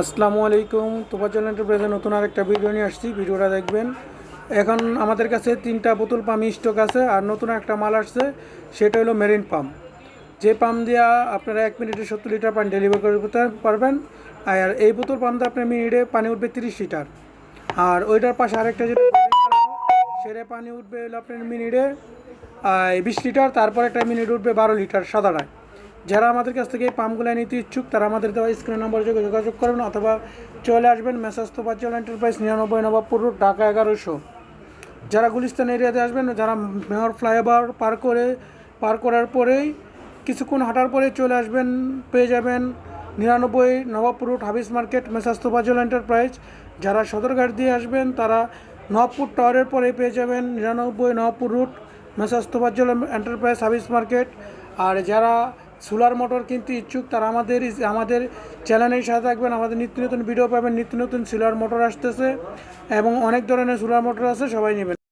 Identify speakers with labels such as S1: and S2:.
S1: আসসালামু আলাইকুম তোফাজল এন্টারপ্রাইজের নতুন আরেকটা ভিডিও নিয়ে আসছি, ভিডিওটা দেখবেন। এখন আমাদের কাছে তিনটা বোতল পাম্প স্টক আছে আর নতুন একটা মাল আসছে, সেটা হলো মেরিন পাম্প যে পাম্প দিয়া আপনারা এক মিনিটে সত্তর লিটার পানি ডেলিভারি করতে পারবেন, আর এই বোতল পাম্প দিয়ে আপনার মিনিটে পানি উঠবে তিরিশ লিটার আর ওইটার পাশে আরেকটা যেটা সেটা পানি উঠবে হলো আপনার মিনিটে বিশ লিটার তারপর একটা মিনিট উঠবে বারো লিটার সাদাটায় যারা আমাদের কাছ থেকে এই পাম্পগুলো নিতে ইচ্ছুক, তারা আমাদের দেওয়া স্ক্রিন নম্বরে যোগ- যোগাযোগ করবেন অথবা চলে আসবেন মেসাজ তোপাচল এন্টারপ্রাইজ নিরানব্বই নবাবপুর ঢাকা এগারোশো। যারা গুলিস্তান এরিয়াতে আসবেন, যারা মেয়র ফ্লাইওভার পার করে, পার করার পরেই কিছুক্ষণ হাঁটার পরে চলে আসবেন, পেয়ে যাবেন নিরানব্বই নবাবপুর রোড, হাবিস মার্কেট মেসাজ তোপাজল এন্টারপ্রাইজ। যারা সদরঘাট দিয়ে আসবেন, তারা নবপুর টাওয়ারের পরে পেয়ে যাবেন নিরানব্বই নবপুর রুট মেসাজ তোপাজল এন্টারপ্রাইজ, হাবিস মার্কেট। আর যারা সোলার মোটর কিন্তু ইচ্ছুক, তারা আমাদের আমাদের চ্যানেলের সাথে থাকবেন, আমাদের নিত্য নতুন ভিডিও পাবেন, নিত্য নতুন সোলার মোটর আসতেছে, এবং অনেক ধরনের সোলার মোটর আছে, সবাই নেবেন।